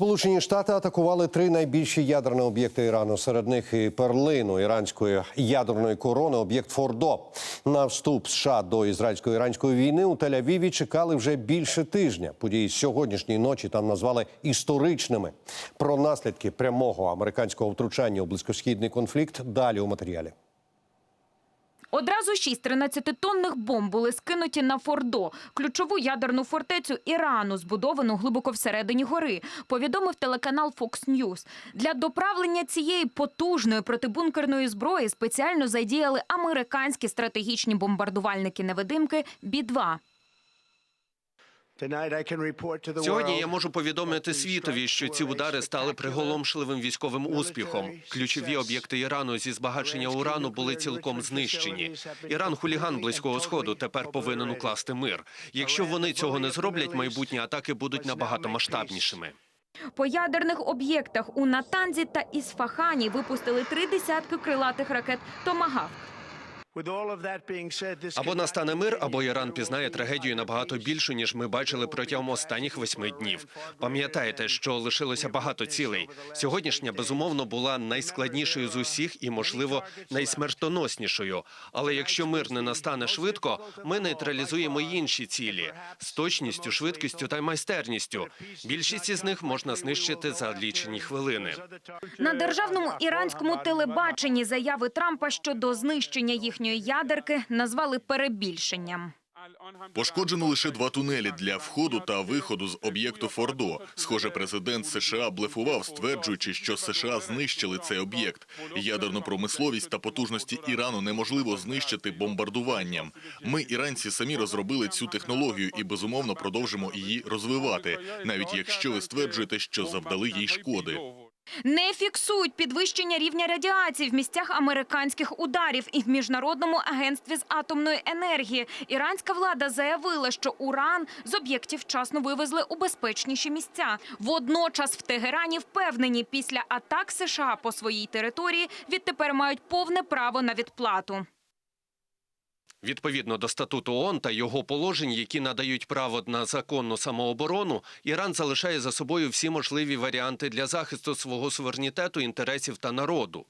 Сполучені Штати атакували три найбільші ядерні об'єкти Ірану. Серед них і перлину іранської ядерної корони, об'єкт Фордо. На вступ США до ізраїльсько-іранської війни у Тель-Авіві чекали вже більше тижня. Події сьогоднішньої ночі там назвали історичними. Про наслідки прямого американського втручання у близькосхідний конфлікт далі у матеріалі. Одразу шість 13-тонних бомб були скинуті на Фордо, ключову ядерну фортецю Ірану, збудовану глибоко всередині гори, повідомив телеканал Fox News. Для доправлення цієї потужної протибункерної зброї спеціально задіяли американські стратегічні бомбардувальники-невидимки Бі-2. Сьогодні я можу повідомити світові, що ці удари стали приголомшливим військовим успіхом. Ключові об'єкти Ірану зі збагачення урану були цілком знищені. Іран хуліган близького сходу тепер повинен укласти мир. Якщо вони цього не зроблять, майбутні атаки будуть набагато масштабнішими. По ядерних об'єктах у Натанзі та Ісфахані випустили три десятки крилатих ракет «Томагавк». Або настане мир, або Іран пізнає трагедію набагато більшу, ніж ми бачили протягом останніх восьми днів. Пам'ятаєте, що лишилося багато цілей. Сьогоднішня безумовно була найскладнішою з усіх і, можливо, найсмертоноснішою. Але якщо мир не настане швидко, ми нейтралізуємо й інші цілі з точністю, швидкістю та майстерністю. Більшість із них можна знищити за лічені хвилини. На державному іранському телебаченні заяви Трампа щодо знищення їхньої ядерки назвали перебільшенням. Пошкоджено лише два тунелі для входу та виходу з об'єкту Фордо. Схоже, президент США блефував, стверджуючи, що США знищили цей об'єкт. Ядерну промисловість та потужності Ірану неможливо знищити бомбардуванням. Ми, іранці, самі розробили цю технологію і безумовно продовжимо її розвивати, навіть якщо ви стверджуєте, що завдали їй шкоди. Не фіксують підвищення рівня радіації в місцях американських ударів і в міжнародному агентстві з атомної енергії. Іранська влада заявила, що уран з об'єктів вчасно вивезли у безпечніші місця. Водночас в Тегерані впевнені, після атак США по своїй території відтепер мають повне право на відплату. Відповідно до статуту ООН та його положень, які надають право на законну самооборону, Іран залишає за собою всі можливі варіанти для захисту свого суверенітету, інтересів та народу.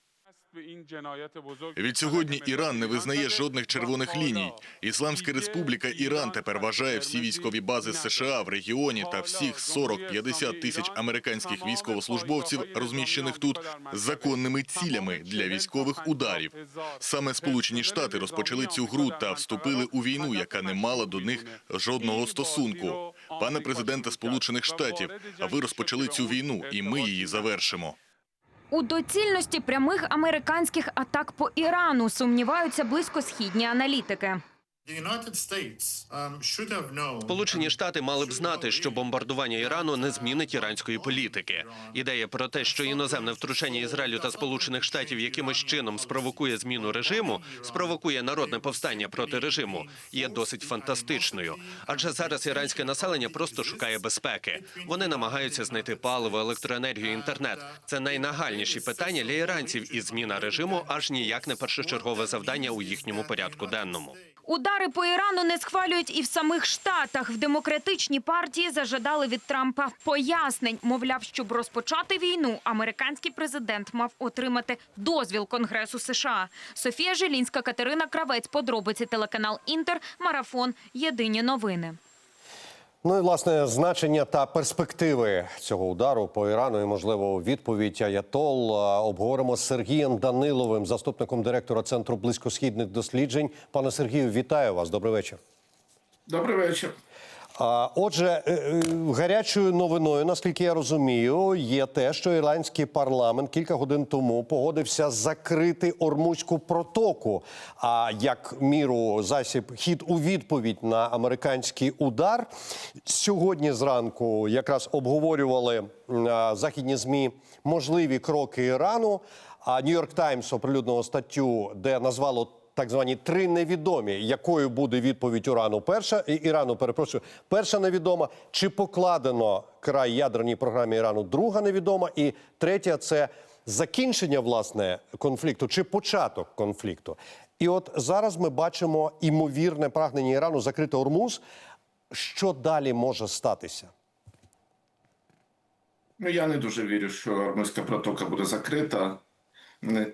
Від сьогодні Іран не визнає жодних червоних ліній. Ісламська республіка Іран тепер вважає всі військові бази США в регіоні та всіх 40-50 тисяч американських військовослужбовців, розміщених тут, законними цілями для військових ударів. Саме Сполучені Штати розпочали цю гру та вступили у війну, яка не мала до них жодного стосунку. Пане президенте Сполучених Штатів, а ви розпочали цю війну, і ми її завершимо. У доцільності прямих американських атак по Ірану сумніваються близькосхідні аналітики. Сполучені Штати мали б знати, що бомбардування Ірану не змінить іранської політики. Ідея про те, що іноземне втручання Ізраїлю та Сполучених Штатів якимось чином спровокує зміну режиму, спровокує народне повстання проти режиму, є досить фантастичною. Адже зараз іранське населення просто шукає безпеки. Вони намагаються знайти паливо, електроенергію, інтернет. Це найнагальніші питання для іранців, і зміна режиму аж ніяк не першочергове завдання у їхньому порядку денному. Удари по Ірану не схвалюють і в самих Штатах. В демократичній партії зажадали від Трампа пояснень. Мовляв, щоб розпочати війну, американський президент мав отримати дозвіл Конгресу США. Софія Жилінська, Катерина Кравець, подробиці телеканал Інтер, марафон. Єдині новини. Ну і власне значення та перспективи цього удару по Ірану і можливо відповідь Аятол обговоримо з Сергієм Даниловим, заступником директора центру близькосхідних досліджень. Пане Сергію, вітаю вас. Добрий вечір. Добрий вечір. Отже, е, е, гарячою новиною, наскільки я розумію, є те, що іранський парламент кілька годин тому погодився закрити Ормузьку протоку. А як міру засіб хід у відповідь на американський удар сьогодні зранку якраз обговорювали західні змі можливі кроки Ірану. А Нью-Йорк Таймс оприлюднило статтю, де назвало так звані три невідомі, якою буде відповідь Урану. Перша і Ірану, перепрошую, перша невідома, чи покладено край ядерній програмі Ірану. Друга невідома, і третя це закінчення власне конфлікту чи початок конфлікту. І от зараз ми бачимо імовірне прагнення Ірану закрити Ормуз. Що далі може статися? Ну я не дуже вірю, що Ормузька протока буде закрита.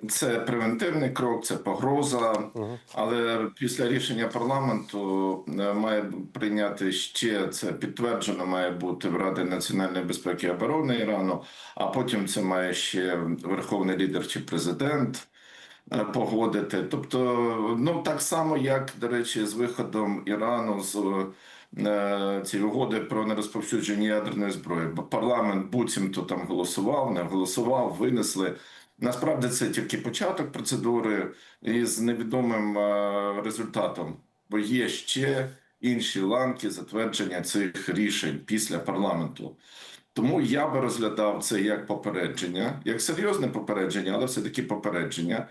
Це превентивний крок, це погроза. Але після рішення парламенту е, має прийняти ще це підтверджено, має бути в Раді національної безпеки і оборони Ірану. А потім це має ще верховний лідер чи президент е, погодити. Тобто, ну так само, як до речі, з виходом Ірану з е, цієї угоди про нерозповсюдження ядерної зброї. Парламент буцімто там голосував, не голосував, винесли. Насправді це тільки початок процедури із невідомим е, результатом, бо є ще інші ланки затвердження цих рішень після парламенту. Тому я би розглядав це як попередження, як серйозне попередження, але все-таки попередження.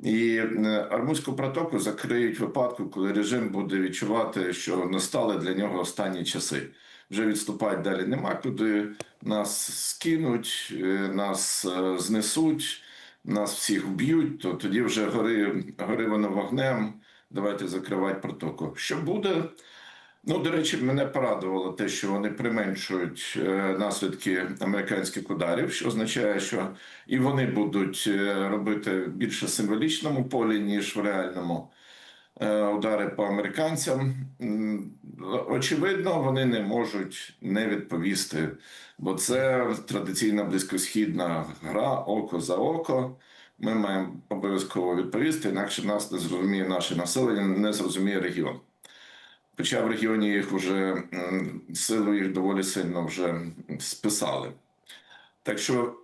І е, Армузьку протоку закриють випадку, коли режим буде відчувати, що настали для нього останні часи. Вже відступати далі нема куди. Нас скинуть, е, нас знесуть, нас всіх вб'ють. То тоді вже гори, гори воно вогнем. Давайте закривати протоку. Що буде? Ну, до речі, мене порадувало те, що вони применшують е, наслідки американських ударів, що означає, що і вони будуть е, робити більше символічному полі, ніж в реальному удари по американцям. Очевидно, вони не можуть не відповісти, бо це традиційна близькосхідна гра око за око. Ми маємо обов'язково відповісти, інакше нас не зрозуміє наше населення, не зрозуміє регіон. Хоча в регіоні їх вже силу їх доволі сильно вже списали. Так що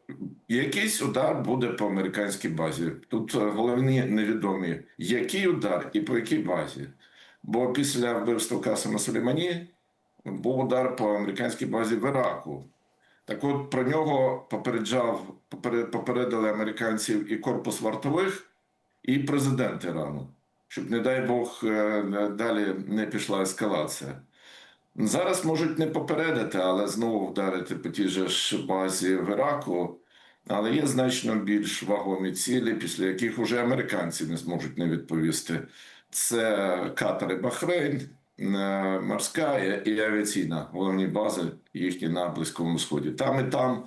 якийсь удар буде по американській базі. Тут е, головні невідомі, який удар і по якій базі. Бо після вбивства Касима Сулеймані був удар по американській базі в Іраку. Так от про нього попереджав, попередили американців і корпус вартових, і президент Ірану, щоб, не дай Бог, е, далі не пішла ескалація. Зараз можуть не попередити, але знову вдарити по тій же ж базі в Іраку. Але є значно більш вагомі цілі, після яких уже американці не зможуть не відповісти. Це Катар і Бахрейн, е, морська і і авіаційна головні бази їхні на Близькому Сході. Там і там,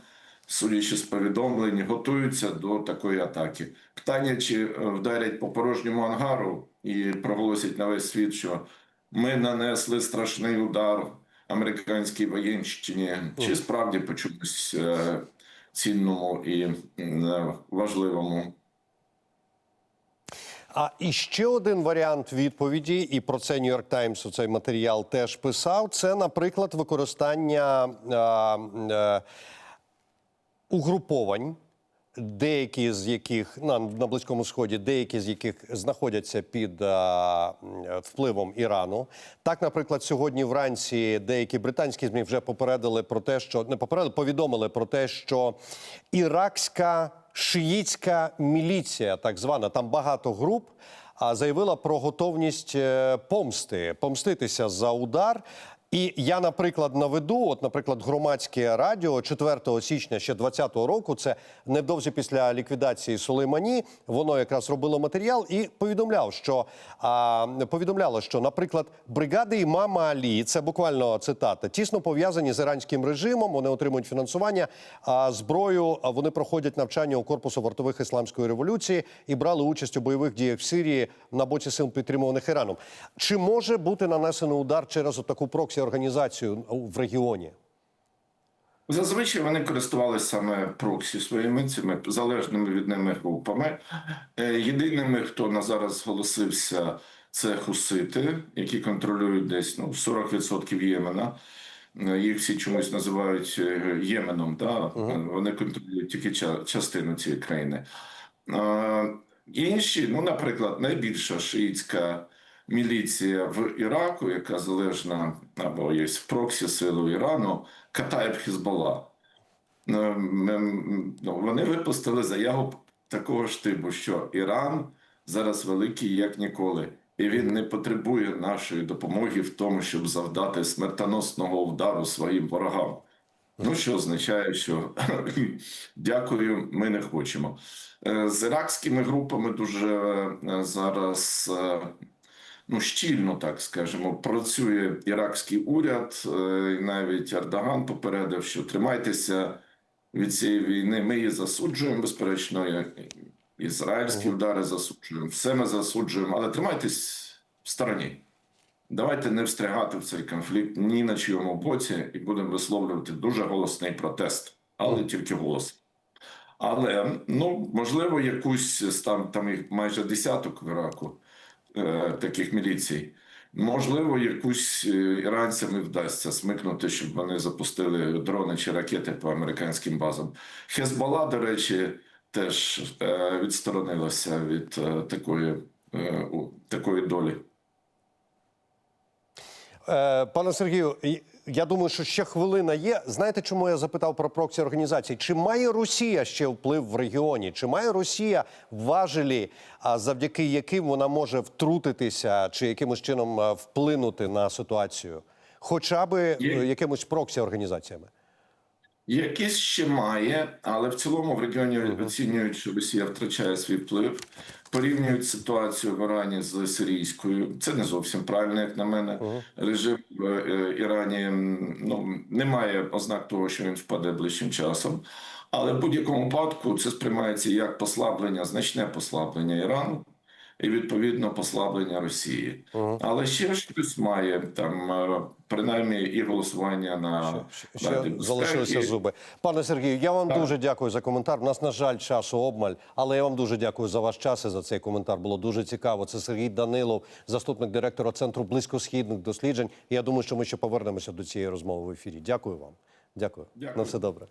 судячи з повідомлень, готуються до такої атаки. Питання, чи е, вдарять по порожньому ангару і проголосять на весь світ, що ми нанесли страшний удар американській воєнщині, чи справді по чомусь е, цінному і е, важливому. А і ще один варіант відповіді, і про це Нью-Йорк Таймс у цей матеріал теж писав. Це, наприклад, використання а, е, угруповань, деякі з яких на, на близькому сході, деякі з яких знаходяться під а, впливом Ірану. Так, наприклад, сьогодні вранці деякі британські змі вже попередили про те, що не попередили, повідомили про те, що іракська шиїцька міліція, так звана, там багато груп. А заявила про готовність е, помсти, помститися за удар. І я, наприклад, наведу, от, наприклад, громадське радіо 4 січня ще 2020 року, це невдовзі після ліквідації Сулеймані, воно якраз робило матеріал і повідомляв, що а, повідомляло, що, наприклад, бригади імама Алі, це буквально цитата, тісно пов'язані з іранським режимом. Вони отримують фінансування, а зброю вони проходять навчання у корпусу вартових ісламської революції і брали участь у бойових діях в Сирії на боці сил підтримуваних Іраном. Чи може бути нанесений удар через таку проксі організацію в регіоні? Зазвичай вони користувалися саме проксі своїми цими залежними від ними групами. Е, Єдиними, хто на зараз зголосився, це хусити, які контролюють десь ну 40% Ємена. Е, Їх всі чомусь називають е, Єменом. Да? Вони контролюють тільки частину цієї країни. Інші, ну, наприклад, найбільша шиїцька міліція в Іраку, яка залежна або є проксі силу Ірану, Катаїб Хізбалла. Ну, ну, Вони випустили заяву такого ж типу, що Іран зараз великий як ніколи, і він не потребує нашої допомоги в тому, щоб завдати смертоносного удару своїм ворогам. Ну, що означає, що дякую, ми не хочемо. Е, З іракськими групами дуже е, зараз е, ну, щільно, так скажемо, працює іракський уряд. е, І навіть Ердоган попередив, що тримайтеся від цієї війни. Ми її засуджуємо, безперечно, ізраїльські удари засуджуємо. Все ми засуджуємо, але тримайтесь в стороні. Давайте не встрягати в цей конфлікт ні на чийому боці і будемо висловлювати дуже голосний протест, але тільки голос. Але ну можливо, якусь там, там їх майже десяток в Іраку таких міліцій. Можливо, якусь іранцями іранцям і вдасться смикнути, щоб вони запустили дрони чи ракети по американським базам. Хезбала, до речі, теж е, відсторонилася від е, такої, е, такої долі. Е, пане Сергію, я думаю, що ще хвилина є. Знаєте, чому я запитав про проксі організації? Чи має Росія ще вплив в регіоні? Чи має Росія важелі, завдяки яким вона може втрутитися чи якимось чином е, вплинути на ситуацію? Хоча би е, Є. якимось проксі організаціями? Якийсь ще має, але в цілому в регіоні оцінюють, що Росія втрачає свій вплив, порівнюють ситуацію в Ірані з сирійською. Це не зовсім правильно, як на мене. Режим в е, Ірані ну, немає ознак того, що він впаде ближчим часом. Але в будь-якому випадку це сприймається як послаблення, значне послаблення Ірану. І відповідно послаблення Росії, але ще щось має там е, принаймні і голосування на Ще Раді безпеки. залишилися зуби. Пане Сергію, я вам Так. дуже дякую за коментар. У нас, на жаль, часу обмаль, але я вам дуже дякую за ваш час і за цей коментар. Було дуже цікаво. Це Сергій Данилов, заступник директора Центру близькосхідних досліджень. І я думаю, що ми ще повернемося до цієї розмови в ефірі. Дякую вам. Дякую. Дякую. На все добре.